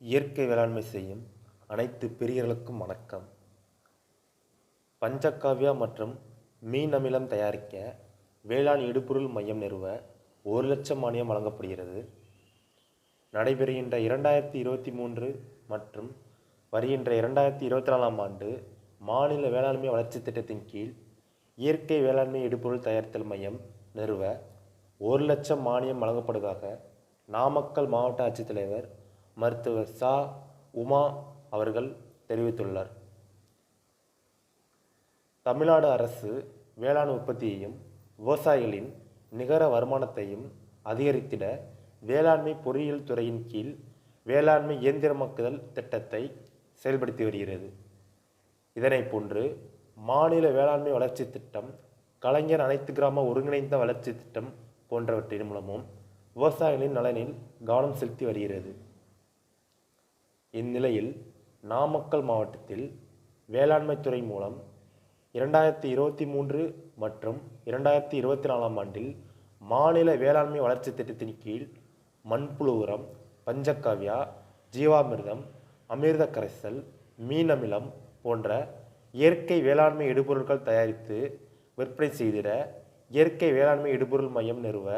இயற்கை வேளாண்மை செய்யும் அனைத்து பிரியர்களுக்கும் வணக்கம். பஞ்சகாவ்யா மற்றும் மீன் அமிலம் தயாரிக்க வேளாண் இடுபொருள் மையம் நிறுவ ஒரு லட்சம் மானியம் வழங்கப்படுகிறது. நடைபெறுகின்ற இரண்டாயிரத்தி இருபத்தி மூன்று மற்றும் வருகின்ற இரண்டாயிரத்தி இருபத்தி நாலாம் ஆண்டு மாநில வேளாண்மை வளர்ச்சி திட்டத்தின் கீழ் இயற்கை வேளாண்மை இடுபொருள் தயாரித்தல் மையம் நிறுவ ஒரு லட்சம் மானியம் வழங்கப்படுவதாக நாமக்கல் மாவட்ட ஆட்சித்தலைவர் மருத்துவர் சா உமா அவர்கள் தெரிவித்துள்ளார். தமிழ்நாடு அரசு வேளாண் உற்பத்தியையும் விவசாயிகளின் நிகர வருமானத்தையும் அதிகரித்திட வேளாண்மை பொறியியல் துறையின் கீழ் வேளாண்மை இயந்திரமாக்குதல் திட்டத்தை செயல்படுத்தி வருகிறது. இதனைப் போன்று மாநில வேளாண்மை வளர்ச்சி திட்டம் கலைஞர் அனைத்து கிராம ஒருங்கிணைந்த வளர்ச்சி திட்டம் போன்றவற்றின் மூலமும் விவசாயிகளின் நலனில் கவனம் செலுத்தி வருகிறது. இந்நிலையில் நாமக்கல் மாவட்டத்தில் வேளாண்மைத்துறை மூலம் இரண்டாயிரத்தி இருபத்தி மூன்று மற்றும் இரண்டாயிரத்தி இருபத்தி நாலாம் ஆண்டில் மாநில வேளாண்மை வளர்ச்சி திட்டத்தின் கீழ் மண்புழு உரம் பஞ்சகாவ்யா ஜீவாமிர்தம் அமிர்த கரைசல் மீன் அமிலம் போன்ற இயற்கை வேளாண்மை இடுபொருட்கள் தயாரித்து விற்பனை செய்திட இயற்கை வேளாண்மை இடுபொருள் மையம் நிறுவ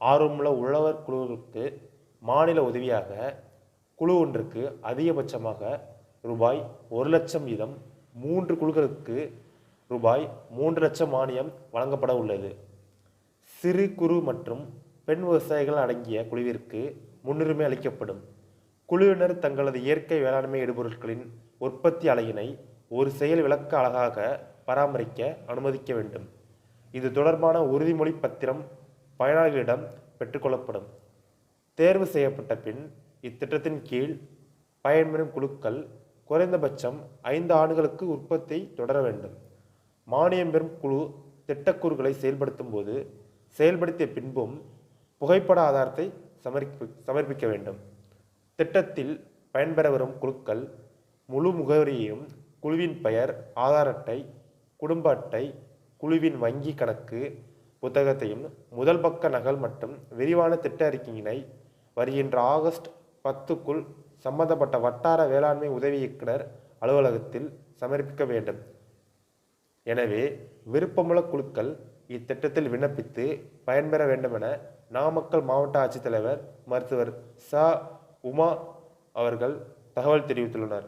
ஆர்வமுள்ள உழவர் குழுவுக்கு மாநில உதவியாக குழு ஒன்றுக்கு அதிகபட்சமாக ரூபாய் ஒரு லட்சம் வீதம் மூன்று குழுக்களுக்கு ரூபாய் மூன்று லட்சம் மானியம் வழங்கப்பட உள்ளது. சிறு குறு மற்றும் பெண் விவசாயிகள் அடங்கிய குழுவிற்கு முன்னுரிமை அளிக்கப்படும். குழுவினர் தங்களது இயற்கை வேளாண்மை இடுபொருட்களின் உற்பத்தி அலகினை ஒரு செயல் விளக்க அழகாக பராமரிக்க அனுமதிக்க வேண்டும். இது தொடர்பான உறுதிமொழி பத்திரம் பயனாளிகளிடம் பெற்றுக்கொள்ளப்படும் தேர்வு செய்யப்பட்ட பின் இத்திட்டத்தின் கீழ் பயன்பெறும் குழுக்கள் குறைந்தபட்சம் ஐந்து ஆண்டுகளுக்கு உற்பத்தி தொடர வேண்டும். மானியம் பெறும் குழு திட்டக்கூறுகளை செயல்படுத்தும் போது செயல்படுத்திய பின்பும் புகைப்பட ஆதாரத்தை சமர்ப்பி சமர்ப்பிக்க வேண்டும். திட்டத்தில் பயன்பெற வரும் குழுக்கள் முழு முகவரியையும் குழுவின் பெயர் ஆதார் அட்டை குடும்ப அட்டை குழுவின் வங்கி கணக்கு புத்தகத்தையும் முதல் பக்க நகல் மற்றும் விரிவான திட்ட அறிக்கையினை வருகின்ற ஆகஸ்ட் பத்துக்குள் சம்பந்தப்பட்ட வட்டார வேளாண்மை உதவி இயக்குனர் அலுவலகத்தில் சமர்ப்பிக்க வேண்டும். எனவே விருப்பமுள்ள குழுக்கள் இத்திட்டத்தில் விண்ணப்பித்து பயன்பெற வேண்டுமென நாமக்கல் மாவட்ட ஆட்சித்தலைவர் மருத்துவர் ச. உமா அவர்கள் தகவல் தெரிவித்துள்ளனர்.